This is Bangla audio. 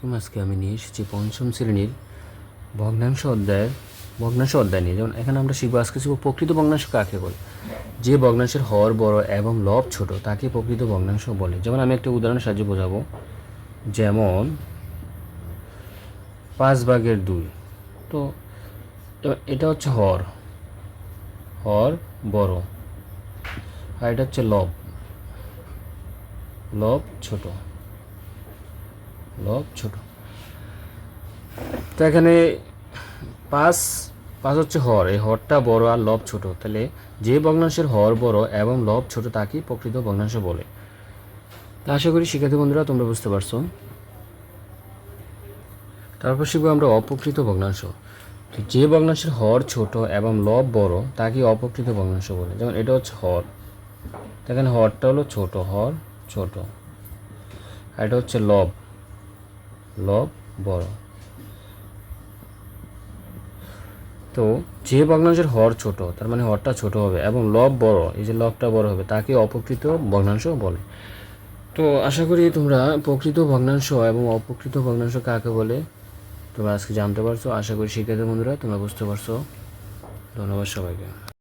আজকে আমি নিয়ে এসেছি পঞ্চম শ্রেণির ভগ্নাংশ অধ্যায়ের ভগ্নাংশ অধ্যায় নিয়ে। যেমন এখানে আমরা শিখব আজকে শিখব প্রকৃত ভগ্নাংশ কাকে বলে। যে ভগ্নাংশের হর বড় এবং লব ছোট, তাকে প্রকৃত ভগ্নাংশ বলে। যেমন আমি একটা উদাহরণের সাহায্যে বোঝাবো। যেমন পাঁচ ভাগের দুই। তো এটা হচ্ছে হর। হর বড় আর এটা হচ্ছে লব। লব ছোট। লব ছোট। তো এখানে পাঁচ পাঁচ হচ্ছে হর। এই হরটা বড় আর লব ছোট। তাহলে যে ভগ্নাংশের হর বড় এবং লব ছোট তাকেই প্রকৃত ভগ্নাংশ বলে। তা আশা করি শিক্ষার্থী বন্ধুরা তোমরা বুঝতে পারছ। তারপর শিখব আমরা অপ্রকৃত ভগ্নাংশ। তো যে ভগ্নাংশের হর ছোট এবং লব বড় তাকে অপ্রকৃত ভগ্নাংশ বলে। যেমন এটা হচ্ছে হর। এখানে হরটা হলো ছোট, হর ছোট। আর এটা হচ্ছে লব। লব বড় তো যে ভগ্নাংশের হর ছোট, তার মানে হরটা ছোট হবে এবং লব বড়, এই যে লবটা বড় হবে, তাকে অপকৃত ভগ্নাংশ বলে। তো আশা করি তোমরা প্রকৃত ভগ্নাংশ এবং অপকৃত ভগ্নাংশ কাকে বলে, তোমরা আজকে জানতে পারছ। আশা করি শিক্ষার্থী বন্ধুরা, তোমরা বুঝতে পারছ। ধন্যবাদ সবাইকে।